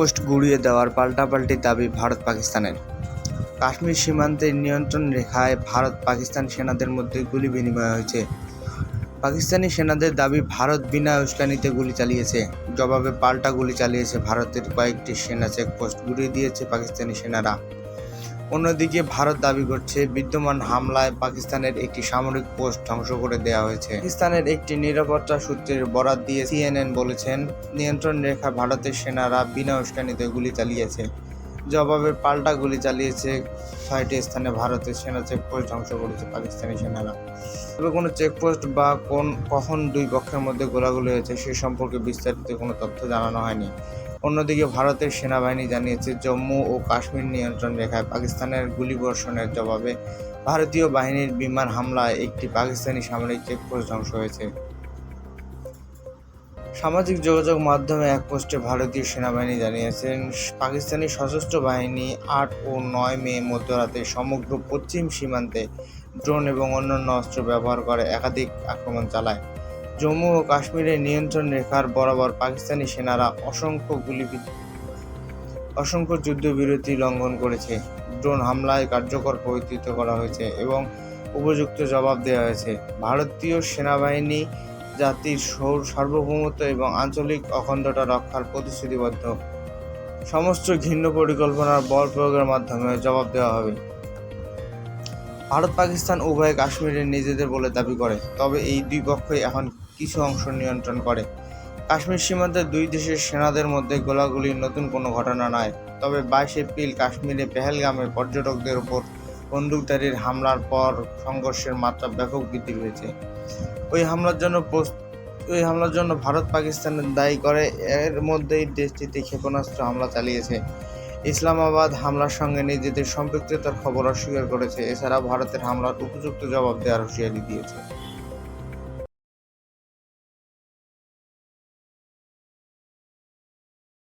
Checkpost গুড়িয়ে দেওয়ার পাল্টাপাল্টি দাবি ভারত পাকিস্তানের। কাশ্মীর সীমান্তের নিয়ন্ত্রণ রেখায় ভারত পাকিস্তান সেনাদের মধ্যে গুলি বিনিময় হয়েছে। পাকিস্তানি সেনাদের দাবি ভারত বিনা উস্কানিতে গুলি চালিয়েছে। জবাবে পাল্টা গুলি চালিয়েছে ভারতের কয়েকটি সেনা চেকপোস্ট গুড়িয়ে দিয়েছে পাকিস্তানি সেনারা। অন্যদিকে ভারত দাবি করছে বিদ্যমান হামলায় পাকিস্তানের একটি সামরিক পোস্ট ধ্বংস করে দেওয়া হয়েছে। পাকিস্তানের একটি নিরাপত্তা সূত্রের বরাত দিয়ে সিএনএন বলেছেন, নিয়ন্ত্রণ রেখা ভারতের সেনারা বিনা উস্কানিতে গুলি চালিয়েছে। জবাবে পাল্টা গুলি চালিয়েছে ছয়টি স্থানে ভারতের সেনা চেকপোস্ট ধ্বংস করেছে পাকিস্তানি সেনারা। তবে কোনো চেকপোস্ট বা কোন, কখন দুই পক্ষের মধ্যে গোলাগুলি হয়েছে সে সম্পর্কে বিস্তারিত কোনো তথ্য জানানো হয়নি। অন্যদিকে ভারতের সেনাবাহিনী জানিয়েছে, জম্মু ও কাশ্মীর নিয়ন্ত্রণ রেখায় পাকিস্তানের গুলিবর্ষণের জবাবে ভারতীয় বাহিনীর বিমান হামলায় একটি পাকিস্তানি সামরিক চেকপোস্ট ধ্বংস হয়েছে। সামাজিক যোগাযোগ মাধ্যমে এক পোস্টে ভারতীয় সেনাবাহিনী জানিয়েছেন, পাকিস্তানি সশস্ত্র বাহিনী আট ও নয় মে মধ্যরাতে সমগ্র পশ্চিম সীমান্তে ড্রোন এবং অন্যান্য অস্ত্র ব্যবহার করে একাধিক আক্রমণ চালায়। জম্মু ও কাশ্মীরের নিয়ন্ত্রণ রেখার বরাবর পাকিস্তানি সেনারা অসংখ্য গুলি অসংখ্য যুদ্ধবিরতি লঙ্ঘন করেছে। ড্রোন হামলায় কার্যকর পরিচিত করা হয়েছে এবং উপযুক্ত জবাব দেওয়া হয়েছে। ভারতীয় সেনাবাহিনী জাতির সৌর সার্বভৌমত্ব এবং আঞ্চলিক অখণ্ডতা রক্ষার প্রতিশ্রুতিবদ্ধ। সমস্ত ঘৃণ্য পরিকল্পনার বল প্রয়োগের মাধ্যমে জবাব দেওয়া হবে। ভারত পাকিস্তান উভয় কাশ্মীরের নিজেদের বলে দাবি করে, তবে এই দুই পক্ষই এখন কিছু অংশ নিয়ন্ত্রণ করে। কাশ্মীর সীমান্তে দুই দেশের সেনাদের মধ্যে গোলাগুলির নতুন কোনো ঘটনা নয়। তবে বাইশ এপ্রিল কাশ্মীরে পেহেলগামে পর্যটকদের উপর বন্দুকধারীর হামলার পর সংঘর্ষের মাত্রা ব্যাপক বৃদ্ধি পেয়েছে। ওই হামলার জন্য ওই হামলার জন্য ভারত পাকিস্তানের দায়ী করে। এর মধ্যেই দেশটিতে ক্ষেপণাস্ত্র হামলা চালিয়েছে। ইসলামাবাদ হামলার সঙ্গে নিজেদের সম্পৃক্ততার খবর অস্বীকার করেছে। এছাড়া ভারতের হামলার উপযুক্ত জবাব দেওয়ার হুঁশিয়ারি দিয়েছে।